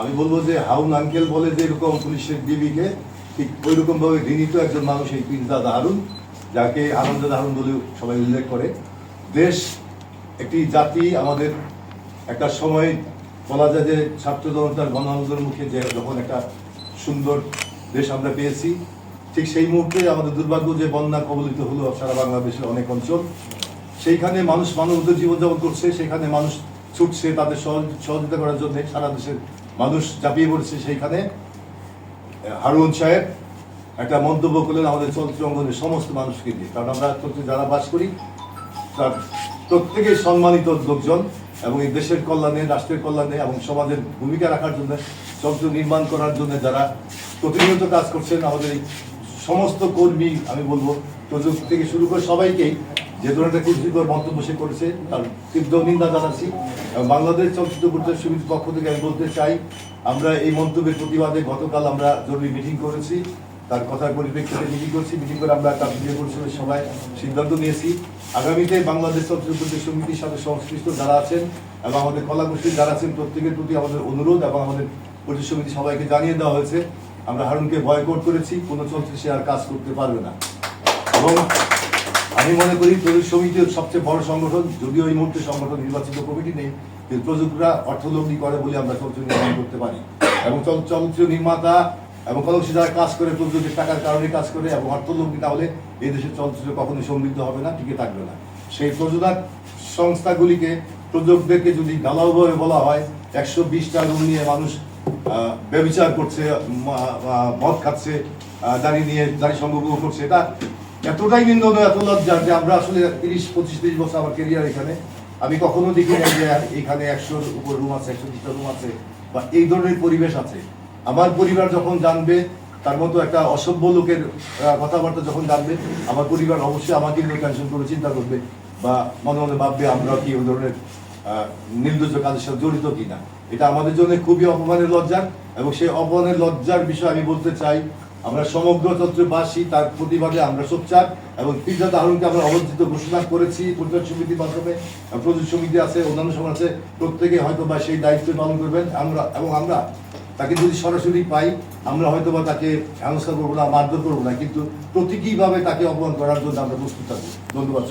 আমি বলব যে হাউন আঙ্কেল বলে যে এরকম পুলিশের ডিবিকে ঠিক ওই রকম ভাবে ঘৃণিত একজন মানুষ এই প্রিন্স দাদা হারুন, যাকে আনন্দ হারুন বলে সবাই উল্লেখ করে। দেশ, একটি জাতি, আমাদের একটা সময় বলা যায় যে ছাত্র জনতার গণ আন্দোলনের মুখে যে যখন একটা সুন্দর দেশ আমরা পেয়েছি, ঠিক সেই মুহূর্তে আমাদের দুর্ভাগ্য যে বন্যা কবলিত হলো সারা বাংলাদেশের অনেক অঞ্চল। সেইখানে মানুষ মানবত জীবনযাপন করছে সেখানে মানুষ ছুটছে তাদের সহযোগিতা করার জন্য সারা দেশের মানুষ চাপিয়ে পড়ছে সেইখানে। হারুন সাহেব, একটা মন্তব্য করলেন আমাদের চলচ্চিত্র অঙ্গনের সমস্ত মানুষকে দিয়ে কারণ আমরা চলচ্চিত্রে যারা বাস করি, তার প্রত্যেকে সম্মানিত লোকজন এবং এই দেশের কল্যাণে, রাষ্ট্রের কল্যাণে এবং সমাজের ভূমিকা রাখার জন্য, চলচ্চিত্র নির্মাণ করার জন্য যারা প্রতিনিয়ত কাজ করছেন, আমাদের এই সমস্ত কর্মী, আমি বলব প্রযুক্তি থেকে শুরু করে সবাইকেই যে ধরনের একটা কুরুচিকর মন্তব্য সে করেছে, তার তীব্র নিন্দা জানাচ্ছি। বাংলাদেশ চলচ্চিত্র পরিচালক সমিতির পক্ষ থেকে আমি বলতে চাই, আমরা এই মন্তব্যের প্রতিবাদে গতকাল আমরা জরুরি মিটিং করেছি। তার কথার পরিপ্রেক্ষিতে মিটিং করছি। মিটিং করে আমরা একটা ভিডিও পরিষদের সবাই সিদ্ধান্ত নিয়েছি। আগামীতে বাংলাদেশ চলচ্চিত্র পরিচালক সমিতির সাথে সংশ্লিষ্ট যারা আছেন এবং আমাদের কলা গোষ্ঠী যারা আছেন, প্রত্যেকের প্রতি আমাদের অনুরোধ এবং আমাদের পরিচালক সমিতি সবাইকে জানিয়ে দেওয়া হয়েছে, আমরা হারুনকে বয়কট করেছি, কোনো চলচ্চিত্র সে আর কাজ করতে পারবে না। এবং আমি মনে করি প্রযোজক সমিতি সবচেয়ে বড় সংগঠন যদিও এই মুহূর্তে সংগঠন নির্বাচিত কমিটি নেই কিন্তু প্রযোজকরা অর্থলগ্নি করে বলে আমরা চলচ্চিত্র নির্মাণ করতে পারি। এবং চল- চলচ্চিত্র নির্মাতা এবং কলমসি যারা কাজ করে প্রযোজকের টাকার কারণে কাজ করে এবং অর্থলগ্নি না হলে এই দেশের চলচ্চিত্র কখনোই সমৃদ্ধ হবে না, টিকে থাকবে না। সেই প্রযোজক সংস্থাগুলিকে প্রযোজকদেরকে যদি ঢালাওভাবে বলা হয়, একশো বিশটা রুম নিয়ে মানুষ ব্যবচার করছে মদ খাচ্ছে দাঁড়িয়ে নিয়ে দাঁড়িয়ে সংগ্রহ করছে, এটা এতটাই নিন্দনীয় এত লজ্জা যে আমরা আসলে তিরিশ, পঁচিশ, তিরিশ বছর আমার কেরিয়ার এখানে। আমি কখনো দেখি নাই যে এখানে একশোর উপর রুম আছে, একশো বিশটা রুম আছে, বা এই ধরনের পরিবেশ আছে। আমার পরিবার যখন জানবে, তার মতো একটা অসভ্য লোকের কথাবার্তা যখন জানবে, আমার পরিবার অবশ্যই আমাকে নিয়ে টেনশন করে চিন্তা করবে, বা মনে মনে ভাববে আমরা কি ওই ধরনের নির্লজ্জ কাজের সাথে জড়িত কিনা। এটা আমাদের জন্য খুবই অপমানের লজ্জার এবং সেই অপমানের লজ্জার বিষয়ে আমি বলতে চাই আমরা সমগ্র চত্রবাসী তার প্রতিবাদে আমরা সোচ্চার এবং পিজা দারুণকে আমরা অবস্থিত ঘোষণা করেছি পরিচালক সমিতির মাধ্যমে। প্রযোজক সমিতি আছে, অন্যান্য সমাজ আছে প্রত্যেকে হয়তো বা সেই দায়িত্ব পালন করবেন। আমরা এবং আমরা তাকে যদি সরাসরি পাই, আমরা হয়তো বা তাকে সংস্কার করব না মারধর করব না, কিন্তু প্রতীকীভাবে তাকে অপমান করার জন্য আমরা প্রস্তুত থাকব। ধন্যবাদ